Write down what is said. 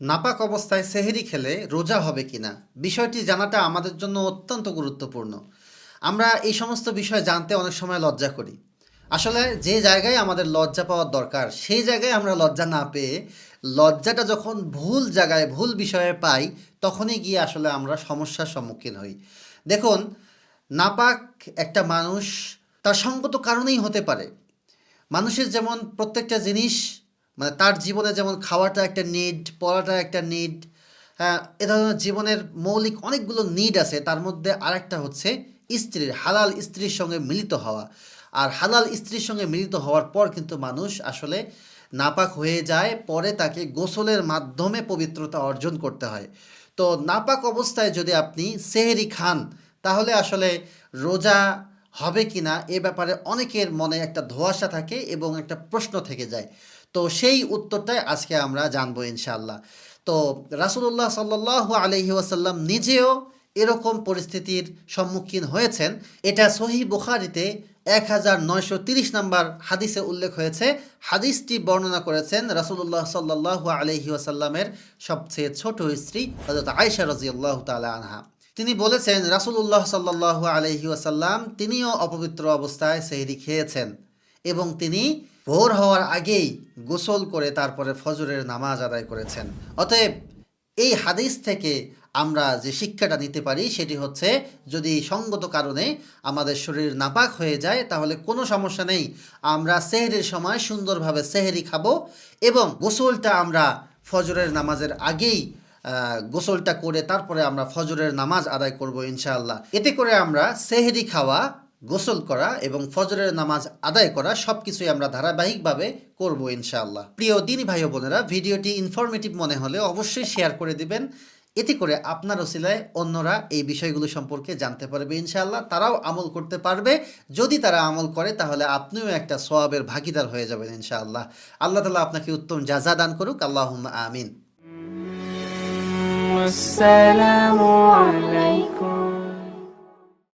নাপাক অবস্থায় সেহেরি খেলে রোজা হবে কিনা? বিষয়টি জানাটা আমাদের জন্য অত্যন্ত গুরুত্বপূর্ণ। আমরা এই সমস্ত বিষয় জানতে অনেক সময় লজ্জা করি। আসলে যে জায়গায় আমাদের লজ্জা পাওয়ার দরকার, সেই জায়গায় আমরা লজ্জা না পেয়ে লজ্জাটা যখন ভুল জায়গায়, ভুল বিষয়ে পাই, তখনই গিয়ে আসলে আমরা সমস্যার সম্মুখীন হই। দেখুন, নাপাক একটা মানুষ তার সঙ্গত কারণেই হতে পারে। মানুষের যেমন প্রত্যেকটা জিনিস মানে তার জীবনে যেমন খাওয়াটা একটা নিড পড়াটা একটা নিড হ্যাঁ এ ধরনের জীবনের মৌলিক অনেকগুলো নিড আছে, তার মধ্যে আরেকটা হচ্ছে স্ত্রীর, হালাল স্ত্রীর সঙ্গে মিলিত হওয়া। আর হালাল স্ত্রীর সঙ্গে মিলিত হওয়ার পর কিন্তু মানুষ আসলে নাপাক হয়ে যায়, পরে তাকে গোসলের মাধ্যমে পবিত্রতা অর্জন করতে হয়। তো নাপাক অবস্থায় যদি আপনি সেহেরি খান, তাহলে আসলে রোজা হবে কি না এ ব্যাপারে অনেকের মনে একটা ধোঁয়াশা থাকে এবং একটা প্রশ্ন থেকে যায়। তো সেই উত্তরটাই আজকে আমরা জানব ইনশাআল্লাহ। তো রাসুলুল্লাহ সাল্লাহ আলহি ওয়াসাল্লাম নিজেও এরকম পরিস্থিতির সম্মুখীন হয়েছেন। এটা সহি বুখারিতে এক হাজার নয়শো তিরিশ নম্বর হাদিসে উল্লেখ হয়েছে। হাদিসটি বর্ণনা করেছেন রাসুলুল্লাহ সাল্লাহ আলহি ওয়াসাল্লামের সবচেয়ে ছোট স্ত্রী হজরত আয়সা রাজিউল্লাহ তালা আনহা। তিনি বলেছেন, রাসুলুল্লাহ সাল্লাহ আলহি ওয়াসাল্লাম তিনিও অপবিত্র অবস্থায় সেহরি খেয়েছেন। এবং তিনি ভোর হওয়ার আগেই গোসল করে তারপরে ফজরের নামাজ আদায় করেছেন। অতএব এই হাদিস থেকে আমরা যে শিক্ষাটা নিতে পারি সেটি হচ্ছে, যদি সঙ্গত কারণে আমাদের শরীর নাপাক হয়ে যায়, তাহলে কোনো সমস্যা নেই। আমরা সেহরির সময় সুন্দরভাবে সেহরি খাব এবং গোসলটা আমরা ফজরের নামাজের আগেই গোসলটা করে তারপরে আমরা ফজরের নামাজ আদায় করব ইনশাআল্লাহ। এতে করে আমরা সেহরি খাওয়া গোসল করা এবং ফজরের নামাজ আদায় করা সব কিছুই আমরা ধারাবাহিকভাবে করব ইনশাআল্লাহ। প্রিয় দিনী ভাই বোনেরা, ভিডিওটি ইনফরমেটিভ মনে হলে অবশ্যই শেয়ার করে দিবেন। এতে করে আপনার ওসিলায় অন্যরা এই বিষয়গুলো সম্পর্কে জানতে পারবে ইনশাআল্লাহ। তারাও আমল করতে পারবে। যদি তারা আমল করে, তাহলে আপনিও একটা সোয়াবের ভাগিদার হয়ে যাবেন ইনশাআল্লাহ। আল্লাহ তালা আপনাকে উত্তম যা দান করুক আল্লাহ আমিন। আসসালামু আলাইকুম।